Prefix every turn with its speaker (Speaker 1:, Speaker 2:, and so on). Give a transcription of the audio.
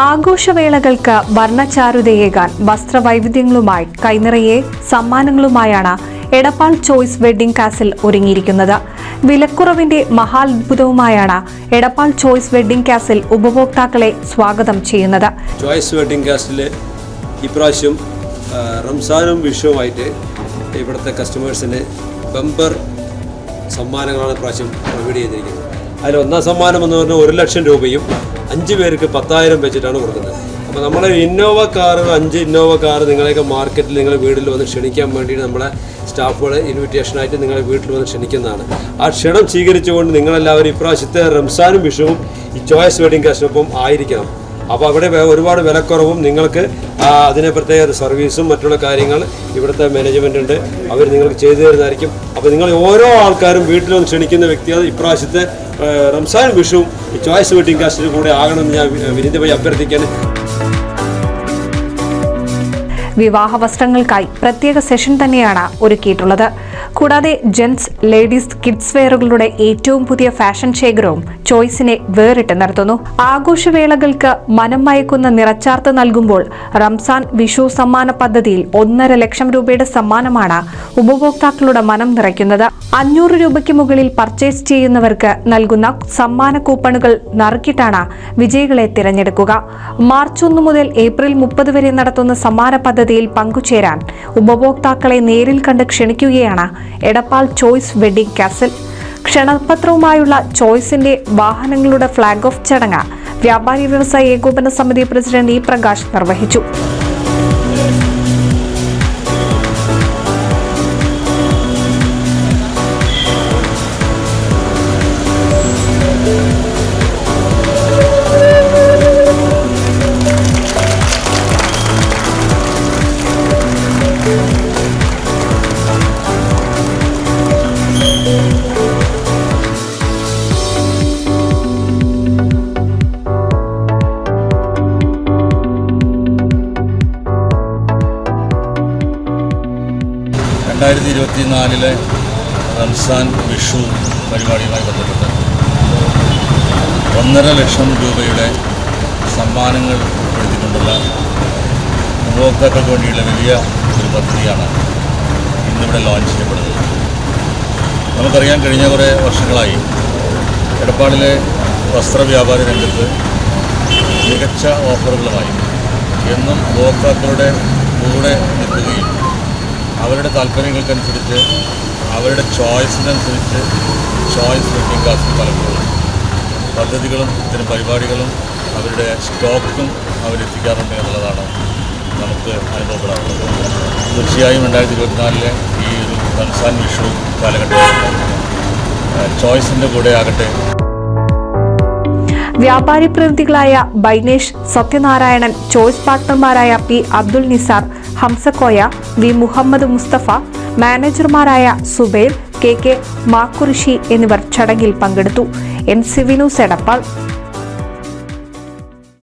Speaker 1: ആഘോഷവേളകൾക്ക് വർണചാരുതയേകാൻ വസ്ത്രവൈവിധ്യങ്ങളുമായി കൈനിറയെ സമ്മാനങ്ങളുമായാണ് എടപ്പാൾ ചോയ്സ് വെഡ്ഡിംഗ് കാസിൽ ഒരുങ്ങിയിരിക്കുന്നത്. വിലക്കുറവിന്റെ മഹാത്ഭുതവുമായാണ് എടപ്പാൾ ചോയ്സ് വെഡ്ഡിംഗ് കാസിൽ ഉപഭോക്താക്കളെ സ്വാഗതം ചെയ്യുന്നത്.
Speaker 2: ചോയ്സ് വെഡ്ഡിംഗ് കാസിൽ ഇപ്രാവശ്യം റംസാനും വിഷുവുമായിട്ട് ഇവിടുത്തെ കസ്റ്റമേഴ്സിന് ബമ്പർ സമ്മാനങ്ങളാണ് ഇപ്രാവശ്യം പ്രൊവൈഡ് ചെയ്തിരിക്കുന്നത്. അതിൽ ഒന്നാം സമ്മാനം എന്ന് പറഞ്ഞാൽ ഒരു ലക്ഷം രൂപയും അഞ്ച് പേർക്ക് പത്തായിരം വെച്ചിട്ടാണ് കൊടുക്കുന്നത്. അപ്പോൾ നമ്മുടെ ഇന്നോവ കാറ് അഞ്ച് ഇന്നോവ കാർ നിങ്ങളെയൊക്കെ മാർക്കറ്റിൽ നിങ്ങളെ വീട്ടിൽ വന്ന് ക്ഷണിക്കാൻ വേണ്ടിയിട്ട് നമ്മളെ സ്റ്റാഫുകൾ ഇൻവിറ്റേഷനായിട്ട് നിങ്ങളെ വീട്ടിൽ വന്ന് ക്ഷണിക്കുന്നതാണ്. ആ ക്ഷണം സ്വീകരിച്ചുകൊണ്ട് നിങ്ങളെല്ലാവരും ഇപ്രാവശ്യത്തെ റംസാനും വിഷുവും ഈ ചോയ്സ് വെഡിങ് കാശിനൊപ്പം ആയിരിക്കണം. അപ്പോൾ അവിടെ ഒരുപാട് വിലക്കുറവും നിങ്ങൾക്ക് അതിനെ പ്രത്യേക സർവീസും മറ്റുള്ള കാര്യങ്ങൾ ഇവിടുത്തെ മാനേജ്മെന്റ് ഉണ്ട്. അവർ നിങ്ങൾക്ക് ചെയ്തു തരുന്നതായിരിക്കും. അപ്പോൾ നിങ്ങൾ ഓരോ ആൾക്കാരും വീട്ടിൽ വന്ന് ക്ഷണിക്കുന്ന വ്യക്തികൾ ഇപ്രാവശ്യത്തെ റംസാൻ വിഷുവും ചോയ്സ് വെഡിങ് കാസ്റ്റിന് കൂടെ ആകണമെന്ന് ഞാൻ വിനീതമായി അഭ്യർത്ഥിക്കാൻ
Speaker 1: വിവാഹ വസ്ത്രങ്ങൾക്കായി പ്രത്യേക സെഷൻ തന്നെയാണ് ഒരുക്കിയിട്ടുള്ളത്. കൂടാതെ ജെൻസ് ലേഡീസ് കിഡ്സ് വെയറുകളുടെ ഏറ്റവും പുതിയ ഫാഷൻ ശേഖരവും ചോയ്സിനെ വേറിട്ട് നടത്തുന്നു. ആഘോഷവേളകൾക്ക് മനം മയക്കുന്ന നിറച്ചാർത്ത് നൽകുമ്പോൾ റംസാൻ വിഷു സമ്മാന പദ്ധതിയിൽ ഒന്നര ലക്ഷം രൂപയുടെ സമ്മാനമാണ് ഉപഭോക്താക്കളുടെ മനം നിറയ്ക്കുന്നത്. അഞ്ഞൂറ് രൂപയ്ക്ക് മുകളിൽ പർച്ചേസ് ചെയ്യുന്നവർക്ക് നൽകുന്ന സമ്മാന കൂപ്പണുകൾ നറുക്കിട്ടാണ് വിജയികളെ തിരഞ്ഞെടുക്കുക. മാർച്ച് ഒന്ന് മുതൽ ഏപ്രിൽ മുപ്പത് വരെ നടത്തുന്ന സമ്മാന പദ്ധതിയിൽ പങ്കുചേരാൻ ഉപഭോക്താക്കളെ നേരിൽ കണ്ട് ക്ഷണിക്കുകയാണ് എടപ്പാൾ ചോയ്സ് വെഡിംഗ് കാസൽ. ക്ഷണപത്രവുമായുള്ള ചോയ്സിന്റെ വാഹനങ്ങളുടെ ഫ്ളാഗ് ഓഫ് ചടങ്ങ്. വ്യാപാരി വ്യവസായ ഏകോപന സമിതി പ്രസിഡന്റ് ഇ പ്രകാശ് നിർവഹിച്ചു.
Speaker 3: രണ്ടായിരത്തി ഇരുപത്തി നാലിലെ റംസാൻ വിഷു പരിപാടിയുമായി ബന്ധപ്പെട്ട് ഒന്നര ലക്ഷം രൂപയുടെ സമ്മാനങ്ങൾ ഉൾപ്പെടുത്തിക്കൊണ്ടുള്ള ഉപഭോക്താക്കൾക്ക് വേണ്ടിയുള്ള വലിയ ഒരു പദ്ധതിയാണ് ഇന്നിവിടെ ലോഞ്ച് ചെയ്യപ്പെടുന്നത്. നമുക്കറിയാൻ കഴിഞ്ഞ കുറേ വർഷങ്ങളായി എടപ്പാളിലെ വസ്ത്രവ്യാപാര രംഗത്ത് മികച്ച ഓഫറുകളുമായി എന്നും ഉപഭോക്താക്കളുടെ കൂടെ നിൽക്കുകയും അവരുടെ താല്പര്യങ്ങൾക്കനുസരിച്ച് അവരുടെ ചോയ്സിനനുസരിച്ച് ചോയ്സ് വെഡിങ് കാസ്റ്റ് പലപ്പോഴും. പദ്ധതികളും ഇത്തരം പരിപാടികളും അവരുടെ സ്റ്റോക്കും അവരെത്തിക്കാറുണ്ട് എന്നുള്ളതാണ് നമുക്ക് അനുഭവപ്പെടാറുള്ളത്. തീർച്ചയായും രണ്ടായിരത്തി ഇരുപത്തിനാലിലെ ഈ ഒരു റംസാൻ വിഷു കാലഘട്ടത്തിൽ ചോയ്സിന്റെ കൂടെ ആകട്ടെ.
Speaker 1: വ്യാപാരി പ്രതിനിധികളായ ബൈനേഷ് സത്യനാരായണൻ ചോയ്സ് പാർട്ട്ണർമാരായ പി അബ്ദുൽ നിസാർ ഹംസക്കോയ വി. മുഹമ്മദ് മുസ്തഫ മാനേജർമാരായ സുബൈർ കെ. കെ. മാക്കുറിഷി എന്നിവർ ചടങ്ങിൽ പങ്കെടുത്തു. എൻ. സി. സെടപ്പാൾ